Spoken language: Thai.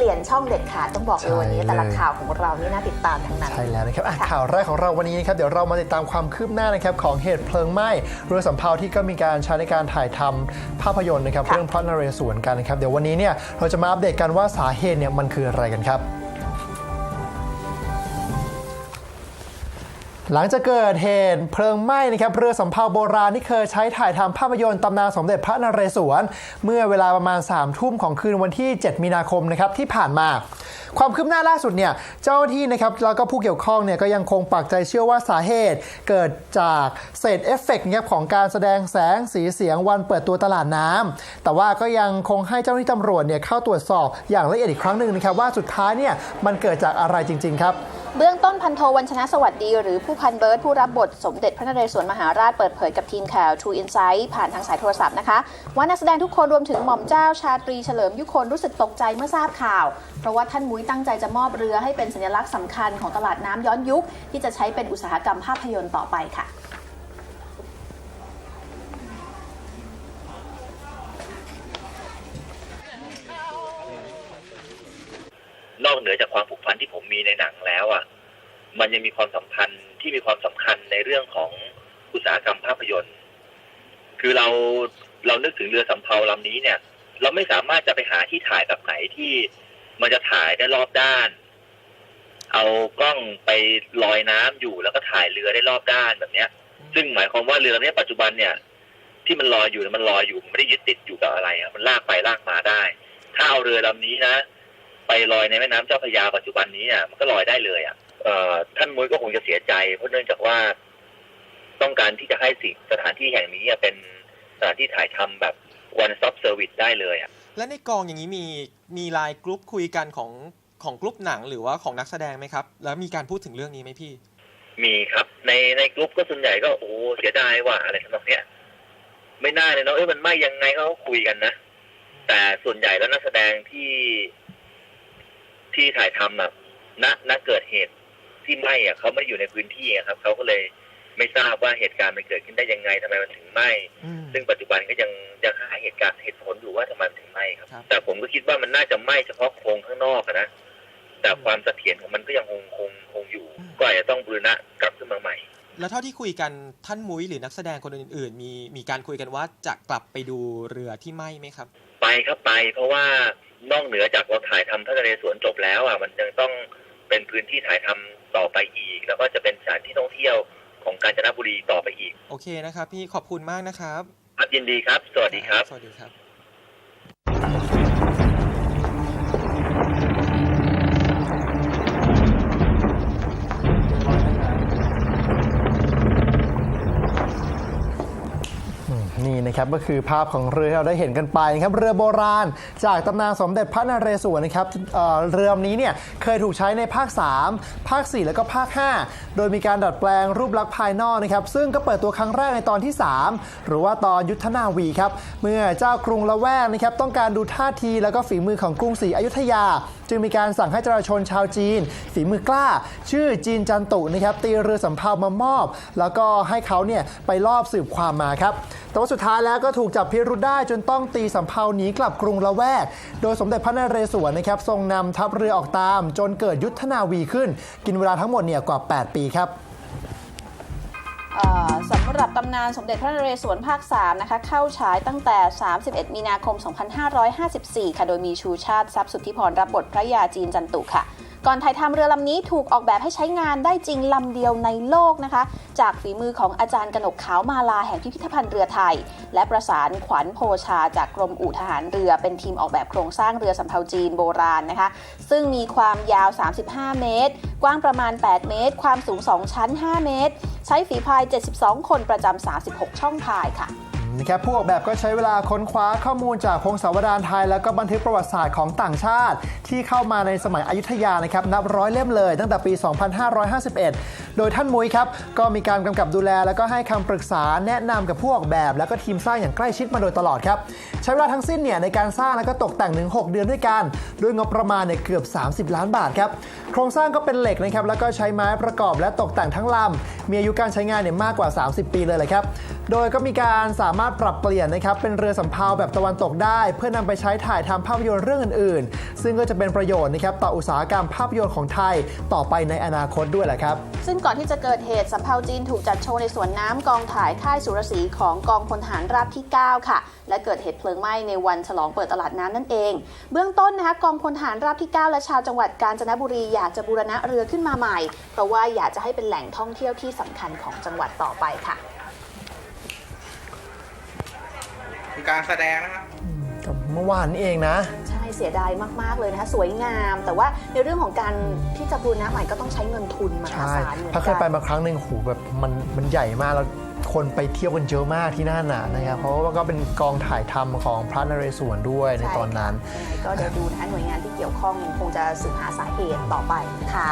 ปลี่ยนช่องเด็ดขาดต้องบอกเลยวันนี้ใช่เลยแต่ละข่าวของเรานี่น่าติดตามทั้งนั้นใช่แล้วนะครับอะค่ะข่าวแรกของเราวันนี้นะครับเดี๋ยวเรามาติดตามความคืบหน้านะครับของเหตุเพลิงไหม้เรือสำเภาที่ก็มีการใช้ในการถ่ายทำภาพยนตร์นะครับค่ะเรื่องพระนเรศวรกันนะครับเดี๋ยววันนี้เนี่ยเราจะมาอัปเดตกันว่าสาเหตุเนี่ยมันคืออะไรกันครับ หลังจากเกิดเหตุเพลิงไหม้นะครับเรือสำเภาโบราณที่เคยใช้ถ่ายทำภาพยนตร์ตำนานสมเด็จพระนเรศวร เมื่อเวลาประมาณ3ามทุ่มของคืนวันที่ 7 มีนาคมนะครับที่ผ่านมา ความคืบหน้าล่าสุดเนี่ยเจ้าหน้าที่นะครับแล้วก็ผู้เกี่ยวข้องเนี่ยก็ยังคงปักใจเชื่อว่าสาเหตุ เกิดจากเศษเอฟเฟกต์นะครับของการแสดงแสงสีเสียงวันเปิดตัวตลาดน้ำแต่ว่าก็ยังคงให้เจ้าหน้าที่ตำรวจเนี่ยเข้าตรวจสอบอย่างละเอียดอีกครั้งหนึ่งนะครับว่าสุดท้ายเนี่ยมันเกิดจากอะไรจริง ๆ ครับ เบื้องต้นพันโทวัญชนะสวัสดีหรือผู้พันเบิร์ตผู้รับบทสมเด็จพระนเรศวรมหาราชเปิดเผยกับทีมข่าว True Insight ผ่านทางสายโทรศัพท์นะคะ ว่านักแสดงทุกคนรวมถึงหม่อมเจ้าชาตรีเฉลิมยุคนรู้สึกตกใจเมื่อทราบข่าว เพราะว่าท่านมุ้ยตั้งใจจะมอบเรือให้เป็นสัญลักษณ์สำคัญของตลาดน้ำย้อนยุค ที่จะใช้เป็นอุตสาหกรรมภาพยนตร์ต่อไปค่ะนอกเหนือจากความผูกพันที่ ในหนังแล้วอะมันยังมีความสัมพันธ์ที่มีความสำคัญในเรื่องของอุตสาหกรรมภาพยนตร์ คือเราเรานึกถึงเรือสำเภาลำนี้เนี่ย เราไม่สามารถจะไปหาที่ถ่ายแบบไหนที่มันจะถ่ายได้รอบด้าน เอากล้องไปลอยน้ำอยู่แล้วก็ถ่ายเรือได้รอบด้านแบบเนี้ย ซึ่งหมายความว่าเรือลำนี้ปัจจุบันเนี่ย ที่มันลอยอยู่มันลอยอยู่มันไม่ได้ยึดติดอยู่กับอะไรอะมันลากไปลากมาได้ ถ้าเอาเรือลำนี้นะ ไปลอยในแม่น้ำเจ้าพระยาปัจจุบันนี้เนี่ยมันก็ลอยได้เลยอะเอ่อท่านมุ้ยก็คงจะเสียใจ เพราะเนื่องจากว่าต้องการที่จะให้สิ่งสถานที่แห่งนี้อะเป็นสถานที่ถ่ายทำแบบ one stop service ได้เลยอะและในกองอย่างนี้มีมีไลน์กรุ๊ปคุยกันของของกรุ๊ปหนังหรือว่าของนักแสดงไหมครับ แล้วมีการพูดถึงเรื่องนี้ไหมพี่ มีครับ ในในกลุ่มก็ส่วนใหญ่ก็โอ้เสียดายว่าอะไรทำนองเนี้ยไม่น่าเลยเนาะเอ้ยมันไม่ยังไงเขาก็คุยกันนะแต่ส่วนใหญ่แล้วนักแสดงที่ ที่ถ่ายทำอะณณเกิดเหตุที่ไหม้อะเขาไม่ได้อยู่ในพื้นที่อะครับเขาก็เลยไม่ทราบว่าเหตุการณ์มันเกิดขึ้นได้ยังไงทำไมมันถึงไหม้อืมซึ่งปัจจุบันก็ยังยังหาเหตุการณ์เหตุผลอยู่ว่าทำไมมันถึงไหม้ครับครับแต่ผมก็คิดว่ามันน่าจะไหม้เฉพาะโครงข้างนอกอะนะแต่ความเสถียรของมันก็ยังคงคงคงอยู่ ก็อาจจะต้องบูรณะกลับขึ้นมาใหม่ แล้วเท่าที่คุยกันท่านมุ้ยหรือนักแสดงคนอื่น ๆ มีมีการคุยกันว่าจะกลับไปดูเรือที่ไหม้ไหมครับ ไปครับไป เพราะว่านอกเหนือจากเราถ่ายทำพระนเรศวรจบแล้วอะมันยังต้องเป็นพื้นที่ถ่ายทำต่อไปอีก แล้วก็จะเป็นสถานที่ท่องเที่ยวของกาญจนบุรีต่อไปอีก โอเคนะครับ พี่ขอบคุณมากนะครับครับยินดีครับ สวัสดีครับ สวัสดีครับ นะครับก็คือภาพของเรือที่เราได้เห็นกันไปนะครับเรือโบราณ จากตำนานสมเด็จพระนเรศวรนะครับเอ่อเรือลำนี้เนี่ยเคยถูกใช้ในภาค 3 ภาค 4 แล้วก็ภาค 5 โดยมีการดัดแปลงรูปลักษณ์ภายนอกนะครับซึ่งก็เปิดตัวครั้งแรกในตอนที่ 3 หรือว่าตอนยุทธนาวีครับเมื่อเจ้ากรุงละแวกนะครับต้องการดูท่าทีแล้วก็ฝีมือของกรุงศรีอยุธยา จึงมีการสั่งให้จราชนชาวจีน ฝีมือกล้า ชื่อจีนจันตุนะครับตีเรือสำเภามามอบ แล้วก็ให้เขาเนี่ยไปลอบสืบความมาครับแต่ว่าสุดท้ายแล้วก็ถูกจับพิรุธได้จนต้องตีสำเภาหนีกลับกรุงละแวก โดยสมเด็จพระนเรศวรนะครับทรงนำทัพเรือออกตาม จนเกิดยุทธนาวีขึ้น กินเวลาทั้งหมดเนี่ยกว่า 8 ปีครับ สำหรับตำนานสมเด็จพระนเรศวรภาค 3 นะคะ เข้าฉายตั้งแต่ 31 มีนาคม 2554 ค่ะ โดยมีชูชาติทรัพย์สุทธิพรรับบทพระยาจีนจันตุค่ะ ก่อนถ่ายทำเรือลำนี้ถูกออกแบบให้ใช้งานได้จริงลำเดียวในโลกนะคะ จากฝีมือของอาจารย์กนกขาวมาลาแห่งพิพิธภัณฑ์เรือไทย และประสานขวัญโพชาจากกรมอู่ทหารเรือเป็นทีมออกแบบโครงสร้างเรือสำเภาจีนโบราณนะคะ ซึ่งมีความยาว 35 เมตร กว้างประมาณ 8 เมตร ความสูง 2 ชั้น 5 เมตร ใช้ฝีพาย 72 คนประจำ 36 ช่องพายค่ะ นะครับผู้ออกแบบก็ใช้เวลาค้นคว้าข้อมูลจากพงศาวดารไทย แล้วก็บันทึกประวัติศาสตร์ของต่างชาติ ที่เข้ามาในสมัยอยุธยานะครับนับร้อยเล่มเลย ตั้งแต่ปี 2551 โดยท่านมุ้ยครับก็มีการกำกับดูแล แล้วก็ให้คำปรึกษาแนะนำกับผู้ออกแบบ แล้วก็ทีมสร้างอย่างใกล้ชิดมาโดยตลอดครับใช้เวลาทั้งสิ้นเนี่ยในการสร้างแล้วก็ตกแต่งถึง6เดือนด้วยกันด้วยงบประมาณเนี่ยเกือบ 30 ล้านบาทครับโครงสร้างก็เป็นเหล็กนะครับแล้วก็ใช้ไม้ประกอบและตกแต่งทั้งลำมีอายุการใช้งานเนี่ยมากกว่า 30 ปีเลยแหละครับ โดยก็มีการสามารถปรับเปลี่ยนนะครับเป็นเรือสำเภาแบบตะวันตกได้ เพื่อนำไปใช้ถ่ายทำภาพยนตร์เรื่องอื่น ๆ ซึ่งก็จะเป็นประโยชน์นะครับต่ออุตสาหกรรมภาพยนตร์ของไทยต่อไปในอนาคตด้วยแหละครับ ซึ่งก่อนที่จะเกิดเหตุสำเภาจีนถูกจัดโชว์ในสวนน้ำกองถ่ายค่ายสุรศรีของกองพลทหารราบที่ 9 ค่ะ และเกิดเหตุเพลิงไหม้ในวันฉลองเปิดตลาดน้ำนั่นเอง เบื้องต้นนะคะกองพลทหารราบที่ 9 และชาวจังหวัดกาญจนบุรีอยากจะบูรณะเรือขึ้นมาใหม่ เพราะว่าอยากจะให้เป็นแหล่งท่องเที่ยวที่สำคัญของจังหวัดต่อไปค่ะ คือการแสดงนะครับ กับเมื่อวานนี้เองนะ ใช่เสียดายมาก ๆ เลยนะคะสวยงาม แต่ว่าในเรื่องของการที่จะบูรณะใหม่ก็ต้องใช้เงินทุนมหาใช่ศาลเหมือนถ้าเคยไปกันมาครั้งหนึ่งโหแบบมันมันใหญ่มากแล้วคนไปเที่ยวกันเยอะมากที่นั่นน่ะนะครับ เพราะว่าก็เป็นกองถ่ายทำของพระนเรศวรด้วยในตอนนั้น ยังไงก็เดี๋ยวดูนะคะหน่วยงานที่เกี่ยวข้องคงจะสืบหาสาเหตุต่อไปนะคะ